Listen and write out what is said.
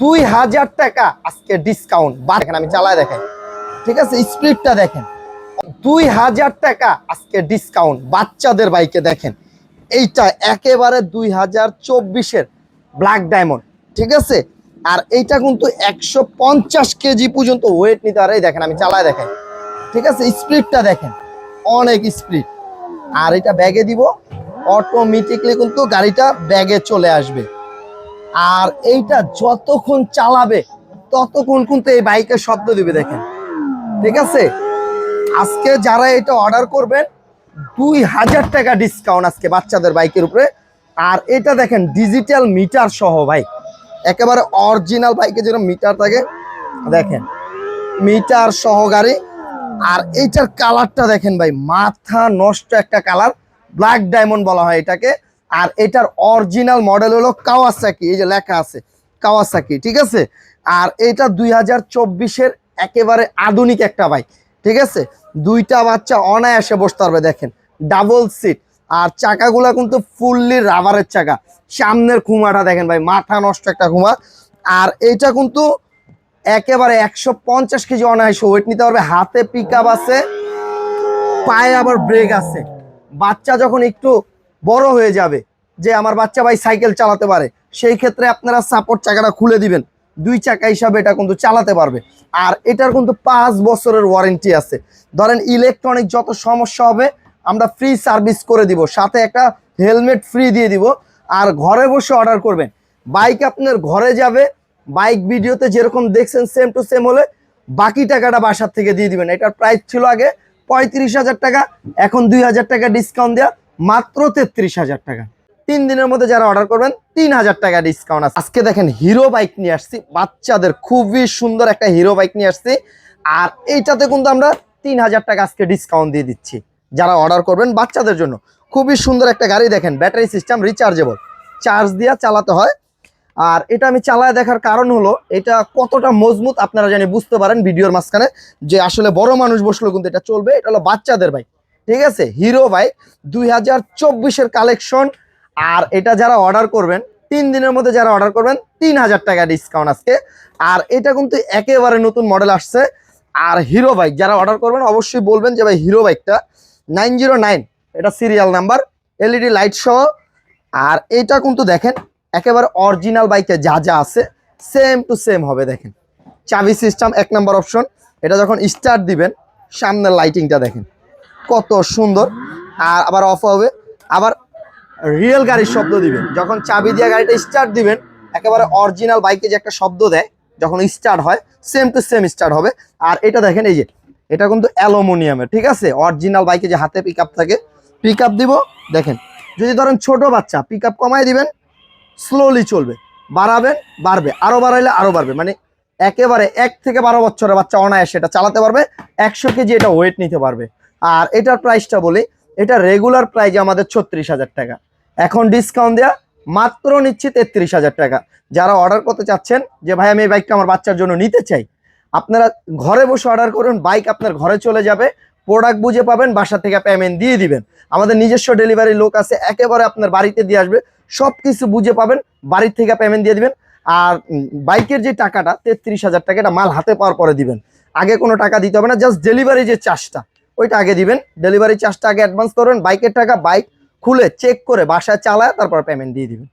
দুই হাজার টাকা আজকে ডিসকাউন্ট বা দেখেন, আমি চালায় দেখেন। ঠিক আছে স্পিডটা দেখেন। দুই হাজার টাকা আজকে ডিসকাউন্ট বাচ্চাদের বাইকে দেখেন। এইটা একেবারে দুই হাজার চব্বিশের ব্ল্যাক ডায়মন্ড ঠিক আছে? আর এইটা কিন্তু একশো পঞ্চাশ কেজি পর্যন্ত ওয়েট নিতে পারে। দেখেন, আমি চালায় দেখেন। ঠিক আছে স্পিডটা দেখেন। অনেক স্পিড আর এটা ব্যাগে দিব। অটোমেটিকলি কিন্তু গাড়িটা ব্যাগে চলে আসবে। আর এইটা যতক্ষণ চালাবে, ততক্ষণ কিন্তু এই বাইকের শব্দ দিবে, দেখেন। ঠিক আছে? আজকে যারা এটা অর্ডার করবেন, দুই হাজার টাকা ডিসকাউন্ট আজকে বাচ্চাদের বাইকের উপরে। আর এটা দেখেন ডিজিটাল মিটার সহ, ভাই। একেবারে অরিজিনাল বাইকে যেরকম মিটার থাকে, দেখেন। মিটার সহ গাড়ি। আর এইটার কালারটা দেখেন, ভাই, মাথা নষ্ট একটা কালার ব্ল্যাক ডায়মন্ড বলা হয় এটাকে। আর এটার অরিজিনাল মডেল হলো কাওয়াসাকি এই যে লেখা আছে কাওয়াসাকি ঠিক আছে? আর এটা দুই হাজার চব্বিশের একেবারে আধুনিক একটা বাইক ঠিক আছে? দুইটা বাচ্চা অনায়াসে বসতে পারবে, দেখেন। ডাবল সিট আর চাকাগুলা কিন্তু ফুললি রাবারের চাকা। সামনের খুমাটা দেখেন ভাই, মাথা নষ্ট একটা খুমা। আর এটা কিন্তু একেবারে একশো পঞ্চাশ কেজি অনায়াসে ওয়েট নিতে পারবে। হাতে পিক আছে, পায়ে আবার ব্রেক আছে। বাচ্চা যখন একটু বড় হয়ে যাবে যে আমার বাচ্চা ভাই সাইকেল চালাতে পারে। সেই ক্ষেত্রে আপনারা সাপোর্ট চাকাটা খুলে দিবেন। দুই চাকা হিসাবে এটা কিন্তু চালাতে পারবে। আর এটার কিন্তু পাঁচ বছরের ওয়ারেন্টি আছে। ধরেন ইলেকট্রনিক যত সমস্যা হবে, আমরা ফ্রি সার্ভিস করে দিব। সাথে একটা হেলমেট ফ্রি দিয়ে দিব। আর ঘরে বসে অর্ডার করবেন। বাইক আপনার ঘরে যাবে। বাইক ভিডিওতে যেরকম দেখছেন সেম টু সেম হলে বাকি টাকাটা বাসার থেকে দিয়ে দিবেন। এটার প্রাইস ছিল আগে পঁয়ত্রিশ হাজার টাকা। এখন দুই হাজার টাকা ডিসকাউন্ট দেওয়া মাত্র তেত্রিশ হাজার টাকা। তিন দিনের মধ্যে যারা অর্ডার করবেন, তিন হাজার টাকা ডিসকাউন্ট আছে। আজকে দেখেন হিরো বাইক নিয়ে আসছি। বাচ্চাদের খুবই সুন্দর একটা হিরো বাইক নিয়ে আসছি। আর এইটাতে কিন্তু আমরা তিন হাজার টাকা আজকে ডিসকাউন্ট দিয়ে দিচ্ছি। যারা অর্ডার করবেন বাচ্চাদের জন্য। খুবই সুন্দর একটা গাড়ি দেখেন ব্যাটারি সিস্টেম রিচার্জেবল চার্জ দিয়ে চালাতে হয়। আর এটা আমি চালায় দেখার কারণ হলো, এটা কতটা মজবুত আপনারা জানি বুঝতে পারেন ভিডিওর মাঝখানে, যে আসলে বড় মানুষ বসলেও কিন্তু এটা চলবে। এটা হলো বাচ্চাদের বাইক ঠিক আছে? হিরো বাইক দুই হাজার চব্বিশের কালেকশন আর এটা যারা অর্ডার করবেন, তিন দিনের মধ্যে যারা অর্ডার করবেন, তিন হাজার টাকা ডিসকাউন্ট আজকে। আর এটা কিন্তু একেবারে নতুন মডেল আসছে। আর হিরো বাইক যারা অর্ডার করবেন, অবশ্যই বলবেন যে ভাই হিরো বাইকটা নাইন জিরো নাইন এটা সিরিয়াল নাম্বার এলইডি লাইট সহ। আর এটা কিন্তু দেখেন, একেবারে অরিজিনাল বাইকে যা যা আছে সেম টু সেম হবে, দেখেন। চাবি সিস্টেম এক নম্বর অপশন এটা যখন স্টার্ট দিবেন, সামনের লাইটিংটা দেখেন। কত সুন্দর। আর আবার অফ হবে। আবার রিয়েল গাড়ির শব্দ দিবেন। যখন চাবি দিয়ে গাড়িটা স্টার্ট দিবেন, একেবারে অরিজিনাল বাইকে যে একটা শব্দ দেয়, যখন স্টার্ট হয় সেম টু সেম স্টার্ট হবে। আর এটা দেখেন এই যে, এটা কিন্তু অ্যালুমিনিয়ামের, ঠিক আছে? অরিজিনাল বাইকে যে হাতে পিক থাকে পিক দিব। দেখেন, যদি ধরেন ছোট বাচ্চা পিক আপ কমাই দিবেন স্লোলি চলবে। বাড়াবেন, বাড়বে। আরও বাড়াইলে আরও বাড়বে। মানে একেবারে এক থেকে বারো বছরের বাচ্চা অনায়াসে এটা চালাতে পারবে। একশো কেজি এটা ওয়েট নিতে পারবে। আর এটার প্রাইসটা বলি, এটা রেগুলার প্রাইস আমাদের ছত্রিশ হাজার টাকা। এখন ডিসকাউন্ট দেওয়া মাত্র নিচ্ছি তেত্রিশ হাজার টাকা। যারা অর্ডার করতে চাচ্ছেন, যে ভাই আমি এই বাইকটা আমার বাচ্চার জন্য নিতে চাই, আপনারা ঘরে বসে অর্ডার করুন বাইক আপনার ঘরে চলে যাবে প্রোডাক্ট বুঝে পাবেন, বাসা থেকে পেমেন্ট দিয়ে দিবেন। আমাদের নিজস্ব ডেলিভারি লোক আছে, একেবারে আপনার বাড়িতে দিয়ে আসবে সব কিছু বুঝে পাবেন, বাড়ির থেকে পেমেন্ট দিয়ে দিবেন। আর বাইকের যে টাকাটা, তেত্রিশ হাজার টাকা, এটা মাল হাতে পাওয়ার পরে দিবেন। আগে কোনো টাকা দিতে হবে না জাস্ট ডেলিভারি যে চার্জটা ওইটা আগে দিবেন। ডেলিভারি চার্জটা আগে অ্যাডভান্স করবেন। বাইকের টাকা বাইক খুলে চেক করে বাসায় চালায়, তারপর পেমেন্ট দিয়ে দিবেন।